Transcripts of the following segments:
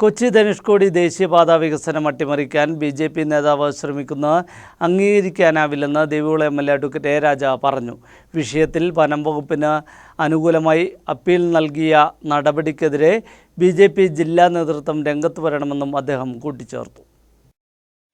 കൊച്ചി ധനുഷ്കോടി ദേശീയപാത വികസനം അട്ടിമറിക്കാൻ ബി ജെ പി നേതാവ് ശ്രമിക്കുന്നത് അംഗീകരിക്കാനാവില്ലെന്ന് Devikulam M L A advocate A Raja പറഞ്ഞു. വിഷയത്തിൽ വനം വകുപ്പിന് അനുകൂലമായി അപ്പീൽ നൽകിയ നടപടിക്കെതിരെ ബി ജില്ലാ നേതൃത്വം രംഗത്ത് വരണമെന്നും അദ്ദേഹം കൂട്ടിച്ചേർത്തു.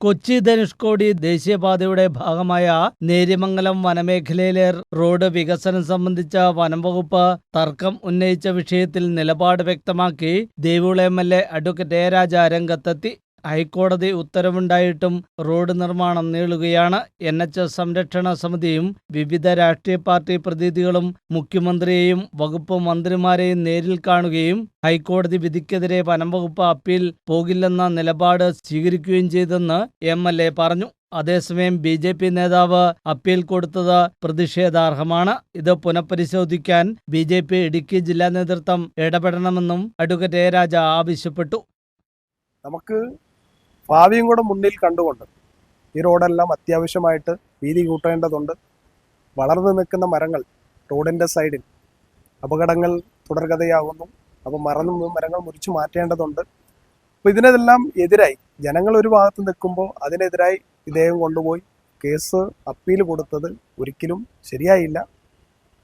കൊച്ചി ധനുഷ്കോടി ദേശീയപാതയുടെ ഭാഗമായ നേര്യമംഗലം വനമേഖലയിലെ റോഡ് വികസനം സംബന്ധിച്ച വനം വകുപ്പ് തർക്കം ഉന്നയിച്ച വിഷയത്തിൽ നിലപാട് വ്യക്തമാക്കി Devikulam M L A advocate A രംഗത്തെത്തി. ഹൈക്കോടതി ഉത്തരവുണ്ടായിട്ടും റോഡ് നിർമ്മാണം നീളുകയാണ്. എൻ എച്ച് സംരക്ഷണ സമിതിയും വിവിധ രാഷ്ട്രീയ പാർട്ടി പ്രതിനിധികളും മുഖ്യമന്ത്രിയെയും വകുപ്പ് മന്ത്രിമാരെയും നേരിൽ കാണുകയും ഹൈക്കോടതി വിധിക്കെതിരെ വനംവകുപ്പ് അപ്പീൽ പോകില്ലെന്ന നിലപാട് സ്വീകരിക്കുകയും ചെയ്തെന്ന് എം എൽ എ പറഞ്ഞു. അതേസമയം ബി ജെ പി നേതാവ് അപ്പീൽ കൊടുത്തത് പ്രതിഷേധാർഹമാണ്. ഇത് പുനഃപരിശോധിക്കാൻ ബി ജെ പി ഇടുക്കി ജില്ലാ നേതൃത്വം ഇടപെടണമെന്നും അഡ്വക്കേറ്റ് എ രാജ ആവശ്യപ്പെട്ടു. നമുക്ക് ഭാവിയും കൂടെ മുന്നിൽ കണ്ടുകൊണ്ട് ഈ റോഡെല്ലാം അത്യാവശ്യമായിട്ട് വീതി കൂട്ടേണ്ടതുണ്ട്. വളർന്നു നിൽക്കുന്ന മരങ്ങൾ റോഡിന്റെ സൈഡിൽ അപകടങ്ങൾ തുടർഗതയാകുന്നു അപ്പോൾ മറന്നു മരങ്ങൾ മുറിച്ചു മാറ്റേണ്ടതുണ്ട്. അപ്പോൾ ഇതിനെല്ലാം എതിരായി ജനങ്ങൾ ഒരു ഭാഗത്ത് നിൽക്കുമ്പോൾ അതിനെതിരായി ഇദ്ദേഹം കൊണ്ടുപോയി കേസ് അപ്പീൽ കൊടുത്തത് ഒരിക്കലും ശരിയായില്ല.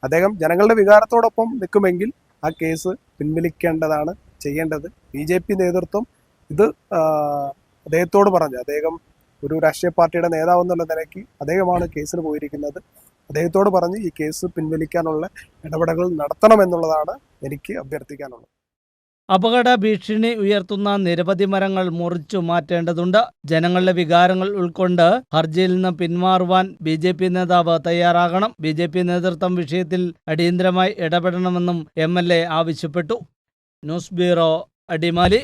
അദ്ദേഹം ജനങ്ങളുടെ വികാരത്തോടൊപ്പം നിൽക്കുമെങ്കിൽ ആ കേസ് പിൻവലിക്കേണ്ടതാണ് ചെയ്യേണ്ടത്. ബി നേതൃത്വം ഇത് അദ്ദേഹത്തോട് പറഞ്ഞു. അദ്ദേഹം ഒരു രാഷ്ട്രീയ പാർട്ടിയുടെ നേതാവ് എന്നുള്ള നിലയ്ക്ക് അദ്ദേഹമാണ് കേസിൽ പോയിരിക്കുന്നത്. അദ്ദേഹത്തോട് പറഞ്ഞ് ഈ കേസ് പിൻവലിക്കാനുള്ള ഇടപെടലുകൾ നടത്തണമെന്നുള്ളതാണ് എനിക്ക് അഭ്യർത്ഥിക്കാനുള്ളത്. അപകട ഭീഷണി ഉയർത്തുന്ന നിരവധി മരങ്ങൾ മുറിച്ചു മാറ്റേണ്ടതുണ്ട്. ജനങ്ങളുടെ വികാരങ്ങൾ ഉൾക്കൊണ്ട് ഹർജിയിൽ നിന്ന് പിന്മാറുവാൻ ബി ജെ പി നേതാവ് തയ്യാറാകണം. ബി ജെ പി നേതൃത്വം വിഷയത്തിൽ അടിയന്തരമായി ഇടപെടണമെന്നും എം എൽ എ ആവശ്യപ്പെട്ടു. News bureau Adimali.